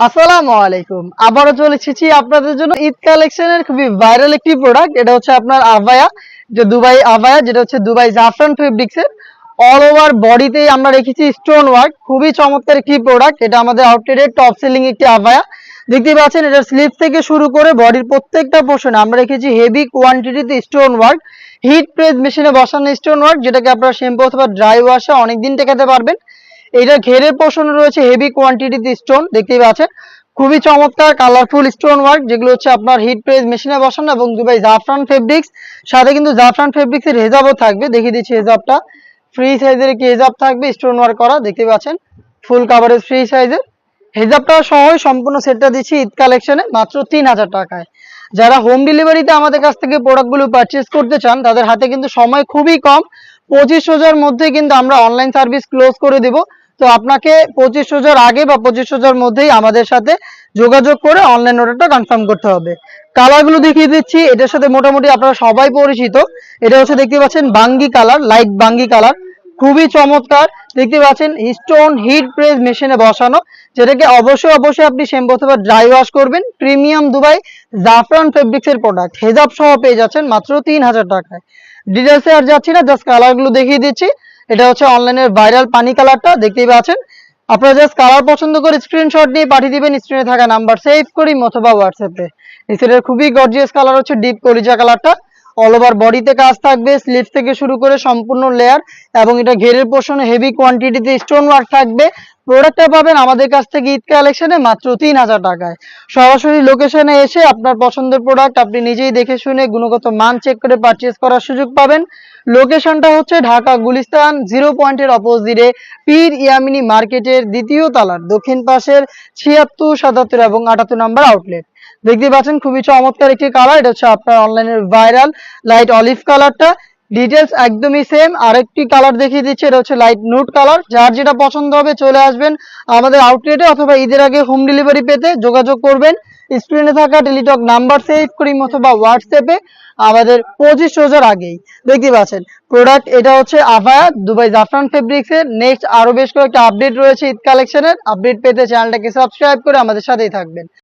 আসসালামু আলাইকুম। আবারও চলে এসেছি আপনাদের জন্য ঈদ কালেকশনের খুবই ভাইরাল একটি প্রোডাক্ট এটা হচ্ছে আপনার আভায়া যে দুবাই আভায়া যেটা হচ্ছে দুবাই জাফরান ফেব্রিক্স এর। অল ওভার বডিতে আমরা রেখেছি স্টোন ওয়ার্ক খুবই চমৎকার একটি প্রোডাক্ট এটা আমাদের আউটলেটের টপ সেলিং একটি আভায়া দেখতে পাচ্ছেন, এটা স্লিপ থেকে শুরু করে বডির প্রত্যেকটা পোর্শনে আমরা রেখেছি হেভি কোয়ান্টিটিতে স্টোন ওয়ার্ক হিট প্রেস মেশিনে বসানো স্টোন ওয়ার্ক যেটাকে আপনারা শ্যাম্পু অথবা ড্রাই ওয়াশে অনেকদিন টেকাতে পারবেন। এটা ঘেরের পোর্শনে রয়েছে হেভি কোয়ান্টিটিতে স্টোন দেখতেই পাচ্ছেন। খুবই চমৎকার কালারফুল স্টোন ওয়ার্ক যেগুলো হচ্ছে আপনার হিট প্রেস মেশিনে বসানো এবং দুবাই জাফরান ফেব্রিক্স সাথে কিন্তু জাফরান ফেব্রিক্স এর হেজাবও থাকবে। দেখিয়ে দিচ্ছি হেজাবটা ফ্রি সাইজের একটি হেজাব থাকবে স্টোন ওয়ার্ক করা দেখতে পাচ্ছেন। ফুল কাভারেজ ফ্রি সাইজের হেজাবটা সহ সম্পূর্ণ সেটটা দিচ্ছি ঈদ কালেকশনে মাত্র তিন হাজার টাকায়। যারা হোম ডেলিভারিতে আমাদের কাছ থেকে প্রোডাক্টগুলো পারচেস করতে চান, তাদের হাতে কিন্তু সময় খুবই কম। পঁচিশ হাজার মধ্যে কিন্তু আমরা অনলাইন সার্ভিস ক্লোজ করে দিব। তো আপনাকে পঁচিশ হাজার আগে বা পঁচিশ হাজার মধ্যেই আমাদের সাথে যোগাযোগ করে অনলাইন অর্ডারটা কনফার্ম করতে হবে। কালারগুলো দেখিয়ে দিচ্ছি, এটার সাথে মোটামুটি আপনারা সবাই পরিচিত। এটা হচ্ছে দেখতে পাচ্ছেন বাঙ্গি কালার লাইট বাঙ্গি কালার খুবই চমৎকার। দেখতে পাচ্ছেন স্টোন হিট প্রেস মেশিনে বসানো, যেটাকে অবশ্যই অবশ্যই আপনি শ্যাম্পু অথবা ড্রাই ওয়াশ করবেন। প্রিমিয়াম দুবাই জাফরান ফেব্রিক্স এর প্রোডাক্ট হেজাব সহ পেয়ে যাচ্ছেন মাত্র তিন হাজার টাকায়। ডিটেলসে আর যাচ্ছি না জাস্ট কালারগুলো দেখিয়ে দিচ্ছি। এটা হচ্ছে অনলাইনের ভাইরাল পানি কালারটা দেখতেই পাচ্ছেন। আপনারা জাস্ট কালার পছন্দ করে স্ক্রিনশট নিয়ে পাঠিয়ে দিবেন স্ক্রিনে থাকা নাম্বার সেভ করি, অথবা হোয়াটসঅ্যাপে এই সেটার খুবই গর্জিয়াস কালার হচ্ছে ডিপ কলিজা কালারটা অল ওভার বডিতে কাজ থাকবে স্লিভ থেকে শুরু করে সম্পূর্ণ লেয়ার এবং এটা ঘেরের পোর্শনে হেভি কোয়ান্টিটিতে স্টোন ওয়ার্ক থাকবে। প্রোডাক্টটা পাবেন আমাদের কাছ থেকে ঈদ কালেকশনে মাত্র তিন হাজার টাকায়। সরাসরি লোকেশনে এসে আপনার পছন্দের প্রোডাক্ট আপনি নিজেই দেখে শুনে গুণগত মান চেক করে পারচেস করার সুযোগ পাবেন। লোকেশনটা হচ্ছে ঢাকা গুলিস্তান জিরো পয়েন্টের অপোজিটে পীর ইয়ামিনী মার্কেটের দ্বিতীয় তলার দক্ষিণ পাশের ছিয়াত্তর, সাতাত্তর এবং আটাত্তর নাম্বার আউটলেট দেখতে পাচ্ছেন, খুবই চমৎকার একটি কালার এটা হচ্ছে আপনার অনলাইনের ভাইরাল লাইট অলিভ কালারটা ডিটেলস একদমই সেম আরেকটি কালার দেখিয়ে দিচ্ছে, এটা হচ্ছে লাইট নুট কালার যার যেটা পছন্দ হবে, চলে আসবেন আমাদের আউটলেটে অথবা ঈদের আগে হোম ডেলিভারি পেতে যোগাযোগ করবেন। স্ক্রিনে থাকা টেলিটক নাম্বার সেভ করি, অথবা হোয়াটসঅ্যাপে আমাদের পঁচিশ রোজার আগেই। দেখতে পাচ্ছেন প্রোডাক্ট এটা হচ্ছে আভায়া দুবাই জাফরান ফেব্রিক্স এর। নেক্সট আরও বেশ কয়েকটা আপডেট রয়েছে ঈদ কালেকশনের আপডেট পেতে চ্যানেলটাকে সাবস্ক্রাইব করে আমাদের সাথেই থাকবেন।